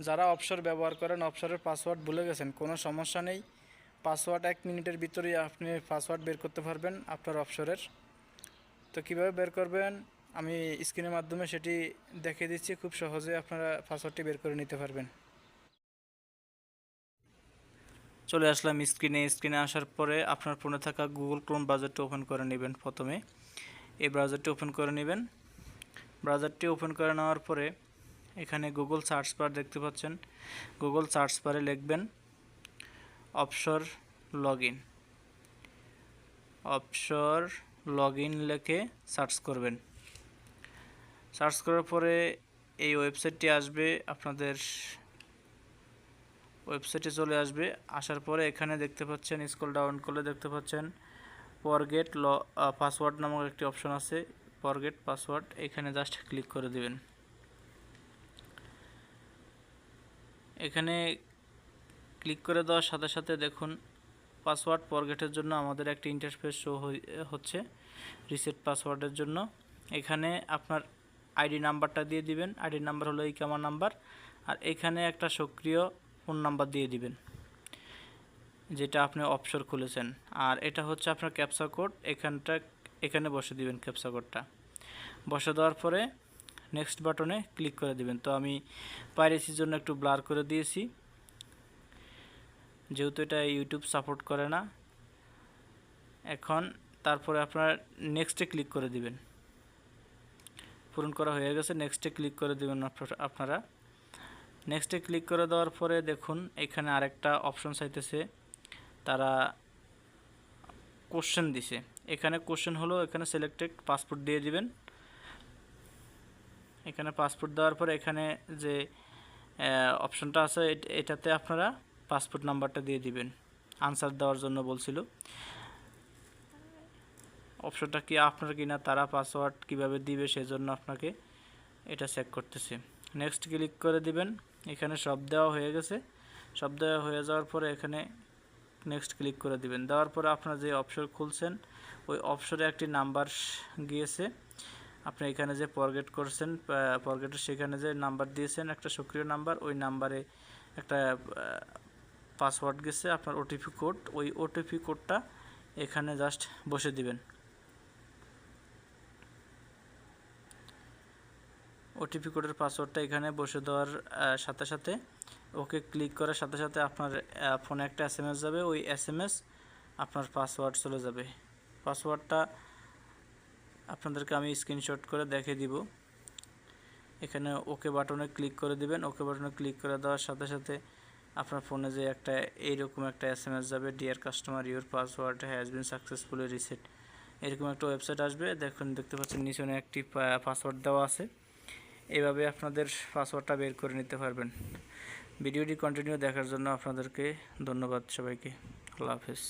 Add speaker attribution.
Speaker 1: যারা অবসর ব্যবহার করেন অবসরের পাসওয়ার্ড ভুলে গেছেন, কোনো সমস্যা নেই। পাসওয়ার্ড এক মিনিটের ভিতরেই আপনি পাসওয়ার্ড বের করতে পারবেন আপনার অবসরের তো কীভাবে বের করবেন? আমি স্ক্রিনের মাধ্যমে সেটি দেখিয়ে দিচ্ছি, খুব সহজে আপনারা পাসওয়ার্ডটি বের করে নিতে পারবেন। চলে আসলাম স্ক্রিনে। স্ক্রিনে আসার পরে আপনার ফোনে থাকা গুগল ক্রোম ব্রাউজারটি ওপেন করে নেবেন প্রথমে। এই ব্রাউজারটি ওপেন করে নেবেন। ব্রাউজারটি ওপেন করে নেওয়ার পরে এখানে গুগল সার্চ বার দেখতে পাচ্ছেন। গুগল সার্চ বারে লিখবেন অপসর লগ ইন অপসর লগ ইন লিখে সার্চ করবেন। সার্চ করার পরে এই ওয়েবসাইটটি আসবে, আপনাদের ওয়েবসাইটে চলে আসবে। আসার পরে এখানে দেখতে পাচ্ছেন স্ক্রল ডাউন করলে দেখতে পাচ্ছেন ফরগেট ল পাসওয়ার্ড নামক একটি অপশন আছে ফরগেট পাসওয়ার্ড এখানে জাস্ট ক্লিক করে দিবেন। এখানে ক্লিক করে দেওয়ার সাথে সাথে দেখুন পাসওয়ার্ড ফরগেটের জন্য আমাদের একটি ইন্টারফেস শো হচ্ছে রিসেট পাসওয়ার্ডের জন্য। এখানে আপনার আইডি নাম্বারটা দিয়ে দিবেন। আইডি নাম্বার হলো এই কামার নাম্বার আর এখানে একটা সক্রিয় ফোন নাম্বার দিয়ে দিবেন, যেটা আপনি অপসর খুলেছেন। আর এটা হচ্ছে আপনার ক্যাপসা কোড এখানটা, এখানে বসে দিবেন ক্যাপসা কোডটা বসে দেওয়ার পরে নেক্সট বাটনে ক্লিক করে দিবেন। তো আমি পাইরেসির জন্য একটু ব্লার করে দিয়েছি। যেহেতু এটা ইউটিউব সাপোর্ট করে না, এখন তারপরে আপনার নেক্সটে ক্লিক করে দিবেন। পূরণ করা হয়ে গেছে নেক্সটে ক্লিক করে দিবেন আপনারা নেক্সটে ক্লিক করে দেওয়ার পরে দেখুন, এখানে আরেকটা অপশন চাইতেছে। তারা কোশ্চেন দিছে। এখানে কোশ্চেন হলো, এখানে সিলেক্টেড পাসপোর্ট দিয়ে দিবেন। এখানে পাসপোর্ট দেওয়ার পরে এখানে যে অপশনটা আছে এটাতে আপনারা পাসপোর্ট নাম্বারটা দিয়ে দিবেন। আনসার দেওয়ার জন্য বলছিল। অপশনটা কি আপনার কিনা তারা পাসওয়ার্ড কীভাবে দিবে সেজন্য আপনাকে এটা চেক করতেছে। নেক্সট ক্লিক করে দিবেন, এখানে সব দেওয়া হয়ে গেছে। সব দেওয়া হয়ে যাওয়ার পরে এখানে নেক্সট ক্লিক করে দিবেন। দেওয়ার পরে আপনার যে অপশন খুলছেন, ওই অপশনে একটি নাম্বার গিয়েছে। আপনি এখানে যে ফরগেট করছেন ফরগেটের সেখানে যে নাম্বার দিয়েছেন, একটা সক্রিয় নাম্বার ওই নাম্বারে একটা পাসওয়ার্ড গেছে, আপনার ওটিপি কোড ওই ওটিপি কোডটা এখানে জাস্ট বসে দিবেন। ওটিপি কোডের পাসওয়ার্ডটা এখানে বসে দেওয়ার সাথে সাথে ওকে ক্লিক করার সাথে সাথে আপনার ফোনে একটা এস যাবে, ওই এস আপনার পাসওয়ার্ড চলে যাবে। পাসওয়ার্ডটা আপনাদেরকে আমি স্ক্রিনশট করে দেখে দিব। এখানে ওকে বাটনে ক্লিক করে দিবেন। ওকে বাটনে ক্লিক করে দেওয়ার সাথে সাথে আপনার ফোনে যে একটা এইরকম একটা এস এম এস যাবে dear customer your password has been successfully reset এরকম একটা ওয়েবসাইট আসবে। দেখুন, দেখতে পাচ্ছেন নিচনে একটি পাসওয়ার্ড দেওয়া আছে। এভাবে আপনাদের পাসওয়ার্ডটা বের করে নিতে পারবেন। ভিডিওটি কন্টিনিউ দেখার জন্য আপনাদেরকে ধন্যবাদ সবাইকে। আল্লাহ হাফেজ।